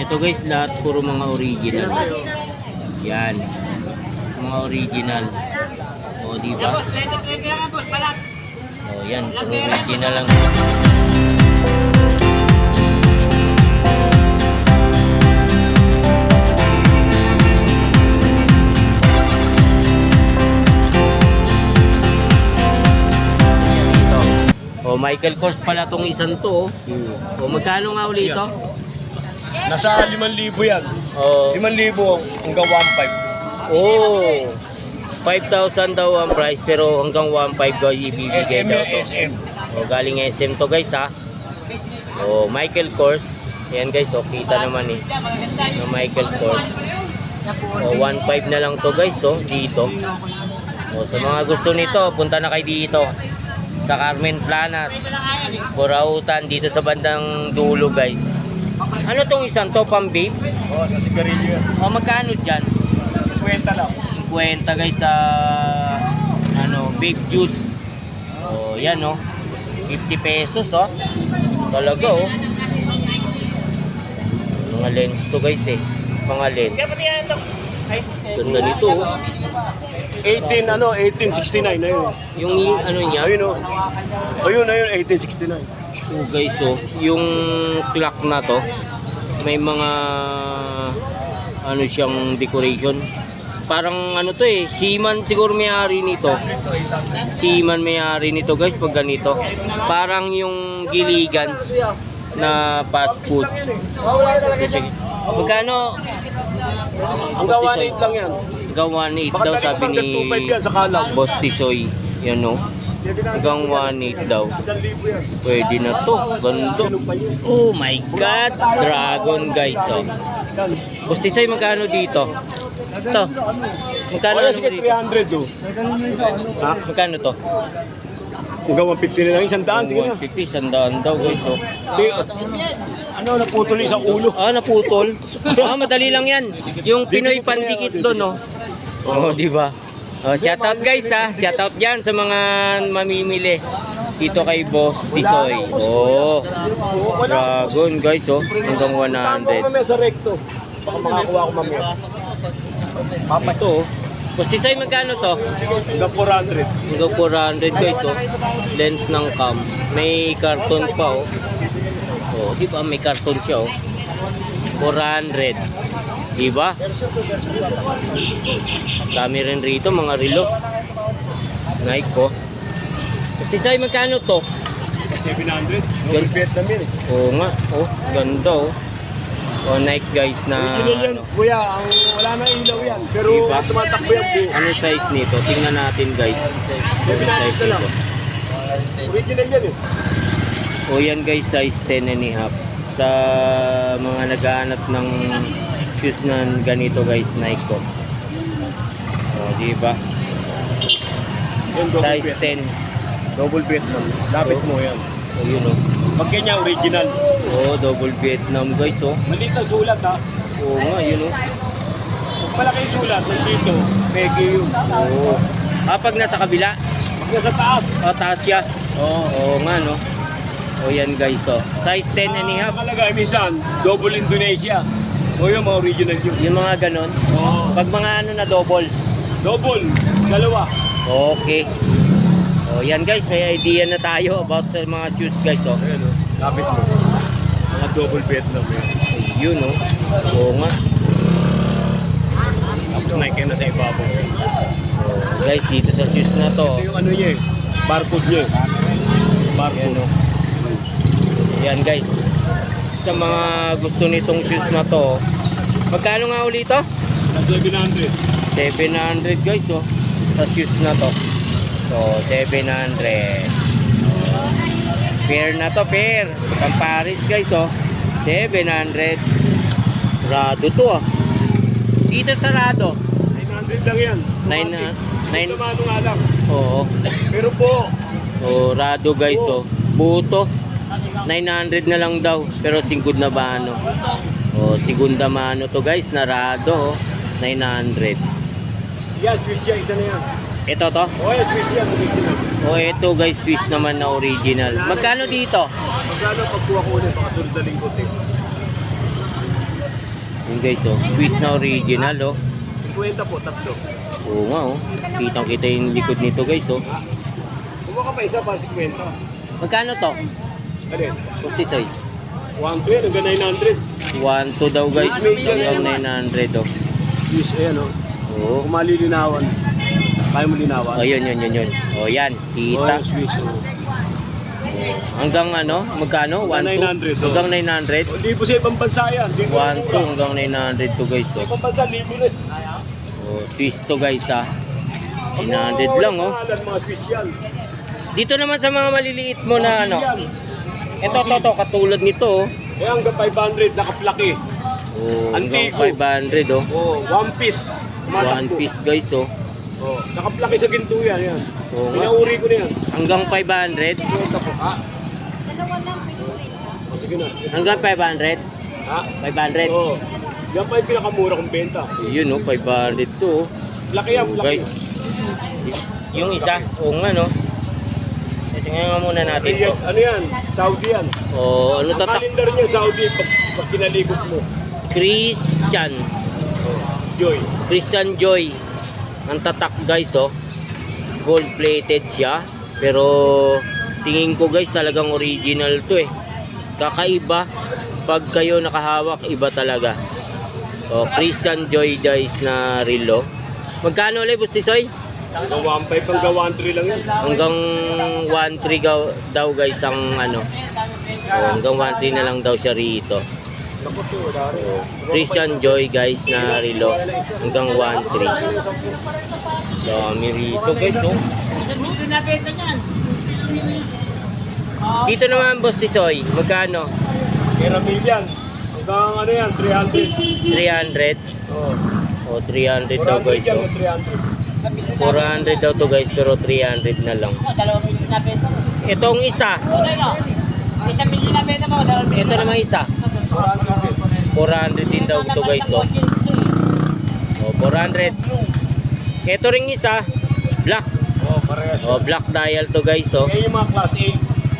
Ito guys, lahat puro mga original. Yan. Mga original. O, di ba? O, yan. Puro original lang. O, Michael Kors pala tong isang to. oh. O, magkano nga uli ito? Nasa 5,000 yan. O, 5,000 hanggang 1,500. Oh, 5,000 daw ang price pero hanggang 1,500 guys ibibigay SM daw to. SM. Oh, galing SM to guys ha. Oh, Michael Kors. Ayan guys, oh, kita naman eh. No, Michael Kors. Oh, 1,500 na lang to guys, oh, dito. Oh, sa mga gusto nito, punta na kayo dito. Sa Carmen Planas. Burautan, dito sa bandang dulo guys. Ano tong isang to, pang vape? Oh, sa sigarilyo yan. Oh, magkano dyan? Kwenta lang. 50 guys sa ano, vape juice. Oh, yan oh. 50 pesos oh. Talaga oh. Mga lens to guys eh. Mga lens. Ganda nito oh. 18, ano, 1869 na yun. Yung ano niya, Ayun, oh. Ayun, ayun, 1869. Oh guys oh, yung clock na to may mga ano siyang decoration. Parang ano to eh, Seaman siguro may-ari nito. Seaman may-ari nito guys pag ganito. Parang yung giligans na fast food. Magkano? Hanggang 1,800 lang yan. Hanggang 1.8 daw sabi ni 2,500 yan sa kalam. Boss Tisoy. Yan no. Hanggang 1.8 daw. 1,000 yan. Pwede na to. Ganda. Oh my God. Dragon guys. Oh. Tisoy magkano dito? Ito. Magkano Oh, naman sige, dito? 300 oh. Ha? Magkano to? Hanggang 150 na lang, isang daan, sige na. 150, sandaan daw guys. Oh. Di, ano, naputol yung isang ulo. Ah, naputol. ah, madali lang yan. Yung Pinoy pandikit doon, no? Oo, oh, di ba? Oh, shout out guys ha. Shout out diyan sa mga mamimili. Dito kay Boss Tisoy. Oh. Dragon guys, oh. Hanggang Tama ko 100. mamaya sa recto. Baka makakuha ko mamaya. Papa to, oh. Boss Tisoy, magkano to? Hanggang 400. Hanggang 400 guys, oh. Lens ng cam. May karton pa, oh. Oh, di ba? May karton siya, oh. 400. Di ba? Dami rin rito, mga relo. Nike ko. Kasi sa'yo, magkano to? 700. Double Vietnam yan eh. Oo nga, oh, ganda oh. Oh, Nike guys na Original yan, ano, kuya. Ang, wala na ilaw yan. Pero Diba? tumatakbo yan buo. ano size nito? Tingnan natin guys. Ano size na lang. nito? Original yan eh. O yan guys, size 10 and a half. Sa mga naghahanap ng shoes na ganito guys, Nike ko. O, di ba? Size Vietnam. 10. Double Vietnam. Lapit mo yan. O yun o. Pag ganyan, original. O, double Vietnam guys o. Maliit ang sulat ha. Oo nga, yun o. Pag malaki sulat, nandito, pegi yun. Oo. Ah, pag nasa kabila, Pag nasa taas, o taas siya. Oo. Oo nga no. O yan guys o. Size 10 and a half. Nakalagay minsan, double Indonesia. O yun, mga original yun. Yung mga ganon. Oo. Pag mga ano na double. Double, dalawa. Okay. O yan guys, may idea na tayo about sa mga shoes guys o. Ayan o, lapit mo. Mga double Vietnam yun. Ayun o. Oo nga. Tapos Nike na sa ibabaw. O, guys, dito sa shoes na to. Ito yung ano niya eh, barcode niya. eh. Yan Barcode. o. Yan guys. Sa mga gusto nitong shoes na to. Magkano nga uli to? Na 700. 700 guys oh. Sa shoes na to. So, 700. Pair na to, pair. Pang Paris guys oh. 700. Rado to ah. Dito sa Rado. 900 lang yan. Nine na- nine- Tumano nga lang. Oo. Pero po, Oh, Rado guys oh. Buto. 900 na lang daw. Pero singkod na ba ano? Oh, segunda mano to guys na Rado oh. 900. yes, Swiss yan, isa na yan. Ito to. O yes, Swiss yan, original. Oh, ito guys, Swiss naman na original. Magkano dito? Magkano pagkuha ko ulit, baka sunod na linggo din. guys oh. Swiss na original oh. 50 po, tatlo. Oo nga oh. Kitang kita yung likod nito guys oh. Kumuha ka pa isa para 50. Magkano to? Alin? Pustisoy. 1 to yan, hanggang 900. 1 to daw guys. Hanggang 900 oh. Yes, ayan o. Oo. Kung malilinawan, kaya mo linawan. Oh, yun, yun, yun, yun. Oh, yan. Kita. Oh, Swiss, oh. Hanggang ano? Magkano? 1 900, oh. Hanggang 900? Oh, Libo sa ibang bansa yan. Libo 1 to hanggang 900 to guys Sa oh. ibang bansa, libo na. Oh, Swiss to guys ah. 900 lang oh. Dito naman sa mga maliliit mo na ano. Ito, to, to, katulad nito oh. Eh, hanggang 500, nakaplaki. Oh, hanggang Antigo. 500 oh. Oh, one piece. One Tumatakbo. piece guys oh. Oh, nakaplaki sa ginto yan. yan. Oo nga. Pinauri ko na yan. Hanggang 500. Kwenta po. Ha? Oh, sige na. Hanggang 500. Ha? 500. Oo. Yan pa yung pinakamura kong benta. Yun oh, 500 to oh. Laki yan, laki. Guys. Yung isa, oo nga no. Tingnan nga muna natin to. Yan, ano yan? Saudi yan. Oh, ano Ang tatak? calendar niya, Saudi, pag, pag kinalikot mo. Christian. Joy. Christian Joy. Ang tatak guys oh. Gold plated siya. Pero tingin ko guys talagang original to eh. Kakaiba. Pag kayo nakahawak, iba talaga. Oh, Christian Joy guys na relo. Magkano ulit, Bustisoy? Hanggang 1.5 hanggang 1.3 lang yan. Hanggang 1.3 gaw- daw guys ang ano. Oh, hanggang 1.3 na lang daw siya rito. Oh, Christian Joy guys na relo. Hanggang 1.3. Dami rito guys oh. Dito naman Boss Tisoy, magkano? Kaya million. Hanggang ano yan, 300. 300. Oh. O 300 daw 400 guys yan, oh. 300. 400 daw to guys pero 300 na lang. Itong isa, ito naman isa. 400 din. 400 din daw to guys oh. O 400. Ito ring isa, black. Oh, parehas. O black dial to guys oh. Kaya yung mga class A.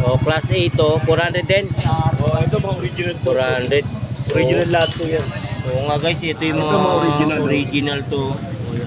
O class A to, 400 din. Oh, ito mga original to. 400. Original lahat to yan. Oo nga guys, ito yung mga original. original to.